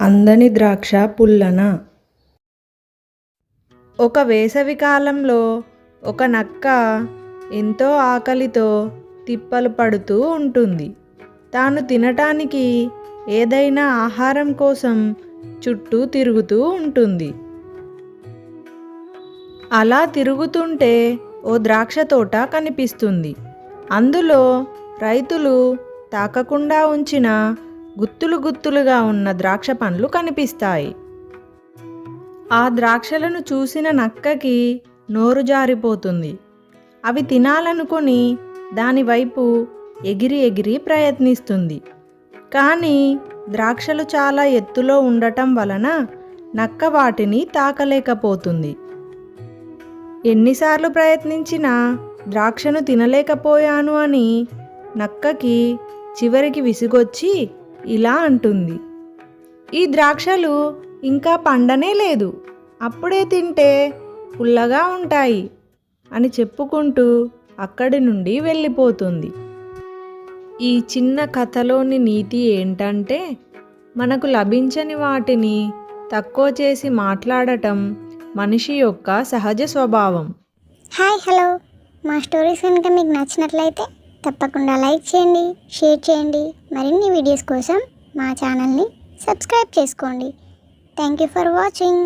అందని ద్రాక్ష పుల్లన. ఒక వేసవి కాలంలో ఒక నక్క ఎంతో ఆకలితో తిప్పలు పడుతూ ఉంటుంది. తాను తినటానికి ఏదైనా ఆహారం కోసం చుట్టూ తిరుగుతూ ఉంటుంది. అలా తిరుగుతుంటే ఓ ద్రాక్ష తోట కనిపిస్తుంది. అందులో రైతులు తాకకుండా ఉంచిన గుత్తులు గుత్తులుగా ఉన్న ద్రాక్ష పండ్లు కనిపిస్తాయి. ఆ ద్రాక్షలను చూసిన నక్కకి నోరు జారిపోతుంది. అవి తినాలనుకొని దానివైపు ఎగిరి ఎగిరి ప్రయత్నిస్తుంది. కానీ ద్రాక్షలు చాలా ఎత్తులో ఉండటం వలన నక్క వాటిని తాకలేకపోతుంది. ఎన్నిసార్లు ప్రయత్నించినా ద్రాక్షను తినలేకపోయాను అని నక్కకి చివరికి విసుగొచ్చి ఇలా అంటుంది. ఈ ద్రాక్షలు ఇంకా పండనే లేదు. అప్పుడే తింటే పుల్లగా ఉంటాయి అని చెప్పుకుంటూ అక్కడి నుండి వెళ్ళిపోతుంది. ఈ చిన్న కథలోని నీతి ఏంటంటే మనకు లభించని వాటిని తక్కువ చేసి మాట్లాడటం మనిషి యొక్క సహజ స్వభావం. Hi hello. మా స్టోరీస్ కనుక మీకు నచ్చినట్లయితే తప్పకుండా లైక్ చేయండి షేర్ చేయండి. మరిన్ని వీడియోస్ కోసం మా ఛానల్ని సబ్స్క్రైబ్ చేసుకోండి. Thank you for watching